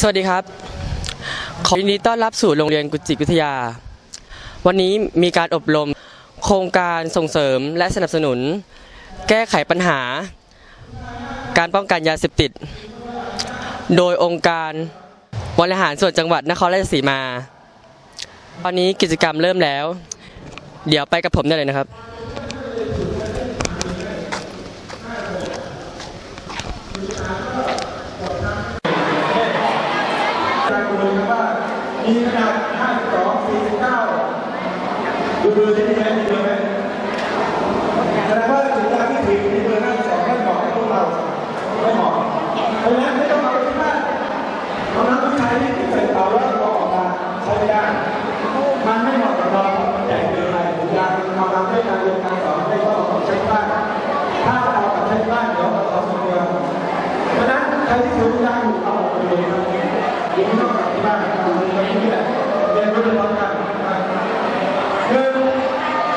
สวัสดีครับ ขอยินดีต้อนรับสู่โรงเรียนกุจิตวิทยา วันนี้มีการอบรมโครงการส่งเสริมและสนับสนุน แก้ไขปัญหา การป้องกันยาเสพติด โดยองค์การบริหารส่วนจังหวัดนครราชสีมา ตอนนี้กิจกรรมเริ่มแล้ว เดี๋ยวไปกับผมได้เลยนะครับ มีขนาด 52 49ดูเบอร์ได้ไหมมีเบอร์ไหมแสดงว่าถึงกาที่ถึงมีเบอร์52ไม่เหมาะกับพวกเราไม่เหมาะเพราะฉะนั้นไม่ต้องเอาไปที่บ้านเอาน้ำผู้ชายที่ติดใส่เตาแล้วเราออกมาใช้ไม่ได้มันไม่เหมาะกับเราใหญ่เกินไปยางเอาทำให้การเรียนการสอนไม่ต้องเอาใช้บ้านถ้าเอากับใช้บ้านเดี๋ยวเราสอนเมืองเพราะฉะนั้นใครที่ถือยางอยู่เอาออกไปเลยครับเดี๋ยวไม่ต้องกลับที่บ้าน เรียนรู้ไปพร้อมกันหนึ่ง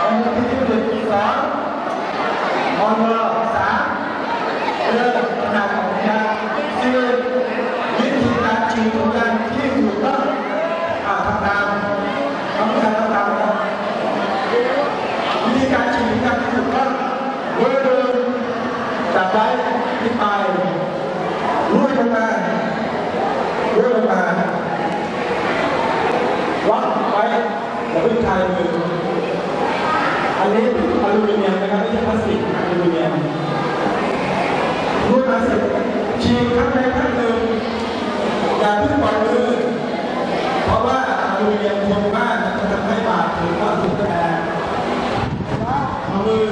อันนี้ที่หนึ่งสองมอนเบอร์สามเรื่องขนาดของยาสี่วิธีการฉีดถุงยางที่ถูกต้องอ่าทำตามทำตามทำตามนะครับวิธีการฉีดถุงยางที่ถูกต้องเบอร์หนึ่งจับไว้ที่ปลายลุยลงมา เลื่อนลงมาล็อกไว้อย่าเพิ่งคลายมือ อันนี้อลูมิเนียมนะครับไม่ใช่พลาสติกอลูมิเนียมรูด มาเสร็จฉีกครั้งใดครั้งหนึ่งอย่าเพิ่งปล่อยมือเพราะว่าอลูมิเนียมทนมากจะทำให้บาดหรือว่าถูกแผลเอามือ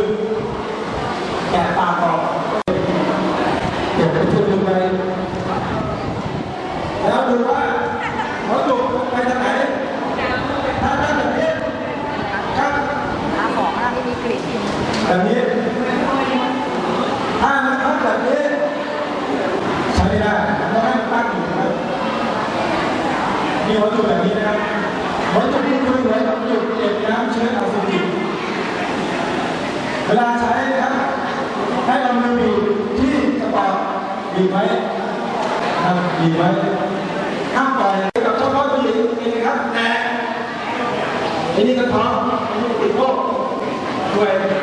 แกะปากออกเก็บไปชุดหนึ่งไปแล้วดูว่าเขาจุกไปทางไหนถ้าด้านแบบนี้ครับหาของอะไรที่มีกลิ่นแบบนี้ ถ้ามันทับแบบนี้ใช้ไม่ได้ต้องให้มันตั้งอยู่นะครับมี วัตถุแบบนี้นะครับวัตถุที่คือเหมือนกับจุดเก็บน้ำเชื้ออสุจิเวลาใช้นะครับให้เรามือบีบที่กระเป๋าบีบไว้ครับบีบไว้ห้ามปล่อยกับเฉพาะผู้หญิงเองครับแต่อันนี้ก็ท้องอันนี้ติดโรคด้วยและนี่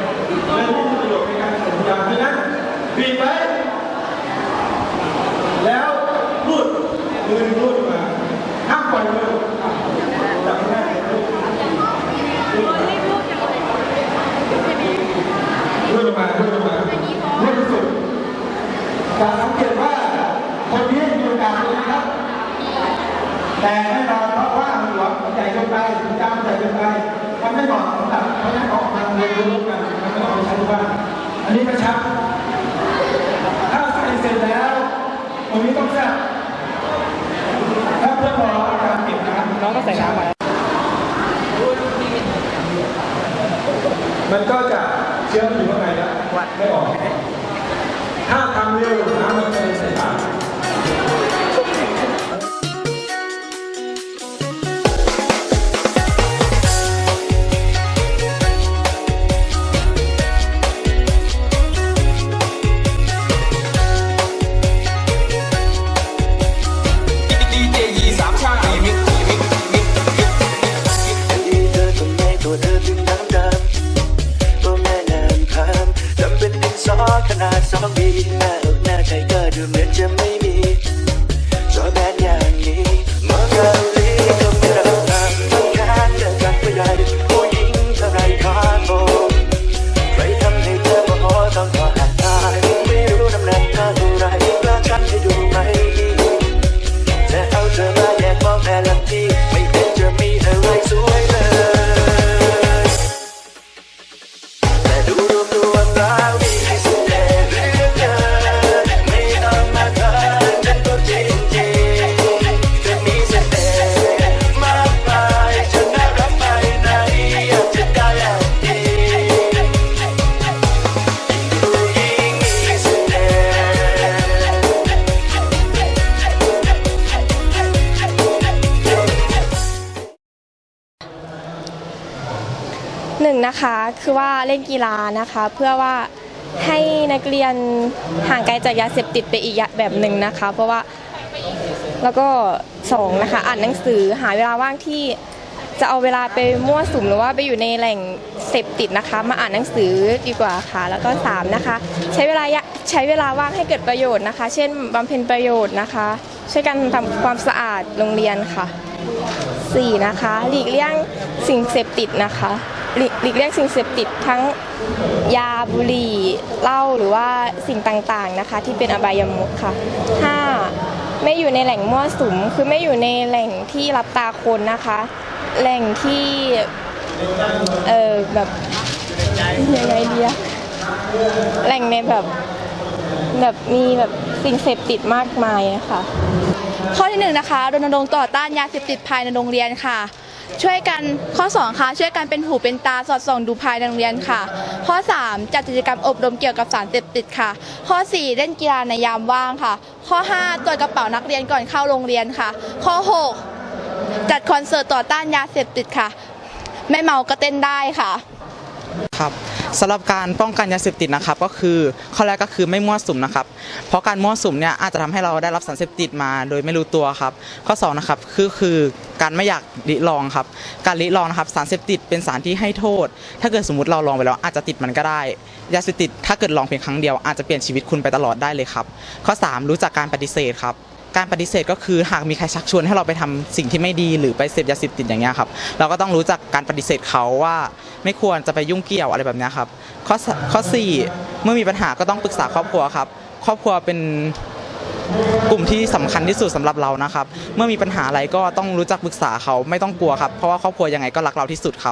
ประโยชน์ในการส่งยาเพราะนั้นบีบไว้แล้วรูดมือรูดมาห้ามปล่อยมือจับไม่ได้รูดรูดลงมารูดลงมารูดที่สุดการสังเกตว่าคนนี้มีโอกาสเลย นะครับ แต่แน่นอนเพราะว่าหัวมันใหญ่เกินไปจามใหญ่เกินไปมันไม่เหมาะสำหรับเพราะฉะนั้นออกมาเรียนรู้กันมันไม่ต้องไปใช้ที่บ้านอันนี้กระชับ ถ้าใส่เสร็จแล้วตรงนี้ต้องแซ่บถ้าเพื่อรอการเก็บน้ำน้องก็ใส่น้ำไปมันก็จะเชื้อมันอยู่ข้างในแล้วไม่ออกถ้าทำเร็วน้ำมันจะใส่ปาก ตัวเธอถึงน้ำดำตัวแม่น้ำคำจำเป็นดินสอขนาดสองบีหน้าอกหน้าใจก็ดูเหมือนจะไม่มีจอแบนอย่างนี้มองเกาหลีก็ไม่รับทำทั้งการเดินกันไม่ได้ผู้หญิงเท่าไรขอโบใครทำให้เธอโมโหต้องขอหักตายไม่รู้น้ำหนักเธอเท่าไรกล้าฉันให้ดูไหมจะเอาเธอมาแยกมองแต่ละที นะคะคือว่าเล่นกีฬานะคะ เพื่อว่าให้นักเรียนห่างไกลจากยาเสพติดไปอีกแบบหนึ่งนะคะ เพราะว่าแล้วก็สองนะคะอ่านหนังสือหาเวลาว่างที่จะเอาเวลาไปมั่วสุมหรือว่าไปอยู่ในแหล่งเสพติดนะคะ มาอ่านหนังสือดีกว่าค่ะ แล้วก็สามนะคะใช้เวลาใช้เวลาว่างให้เกิดประโยชน์นะคะ เช่นบำเพ็ญประโยชน์นะคะ ช่วยกันทำความสะอาดโรงเรียนค่ะ 4 นะคะหลีกเลี่ยงสิ่งเสพติดนะคะ หลีกหลีกเลี่ยงสิ่งเสพติดทั้งยาบุหรี่เหล้าหรือว่าสิ่งต่างๆนะคะ ที่เป็นอบายมุขค่ะ 5. ไม่อยู่ในแหล่งมั่วสุม คือไม่อยู่ในแหล่งที่รับตาคนนะคะ แหล่งที่เออแบบยังไงดีอะแหล่งในแบบแบบมีแบบสิ่งเสพติดมากมายะค่ะ ข้อที่หนึ่งนะคะรณรงค์ต่อต้านยาเสพติดภายในโรงเรียนค่ะ ช่วยกันข้อสองค่ะ ช่วยกันเป็นหูเป็นตาสอดส่องดูภายในโรงเรียนค่ะ ข้อสามจัดกิจกรรมอบรมเกี่ยวกับสารเสพติดค่ะ ข้อสี่เล่นกีฬาในยามว่างค่ะ ข้อห้าตรวจกระเป๋านักเรียนก่อนเข้าโรงเรียนค่ะ ข้อหกจัดคอนเสิร์ตต่อต้านยาเสพติดค่ะ ไม่เมาก็เต้นได้ค่ะ ครับ สำหรับการป้องกันยาเสพติดนะครับก็คือข้อแรกก็คือไม่มั่วสุมนะครับ เพราะการมั่วสุมเนี่ยอาจจะทำให้เราได้รับสารเสพติดมาโดยไม่รู้ตัวครับ ข้อสองนะครับคือคือการไม่อยากริลองครับ การริลองนะครับสารเสพติดเป็นสารที่ให้โทษ ถ้าเกิดสมมติเราลองไปแล้วอาจจะติดมันก็ได้ยาเสพติดถ้าเกิดลองเพียงครั้งเดียวอาจจะเปลี่ยนชีวิตคุณไปตลอดได้เลยครับ ข้อสามรู้จักการปฏิเสธครับ การปฏิเสธก็คือหากมีใครชักชวนให้เราไปทำสิ่งที่ไม่ดีหรือไปเสพยาเสพติดอย่างเงี้ยครับเราก็ต้องรู้จักการปฏิเสธเขาว่าไม่ควรจะไปยุ่งเกี่ยวอะไรแบบเนี้ยครับข้อสข้อ4เมื่อมีปัญหาก็ต้องปรึกษาครอบครัวครับ ครอบครัวเป็นกลุ่มที่สำคัญที่สุดสำหรับเรานะครับ เมื่อมีปัญหาอะไรก็ต้องรู้จักปรึกษาเขาไม่ต้องกลัวครับ เพราะว่าครอบครัวยังไงก็รักเราที่สุดครับ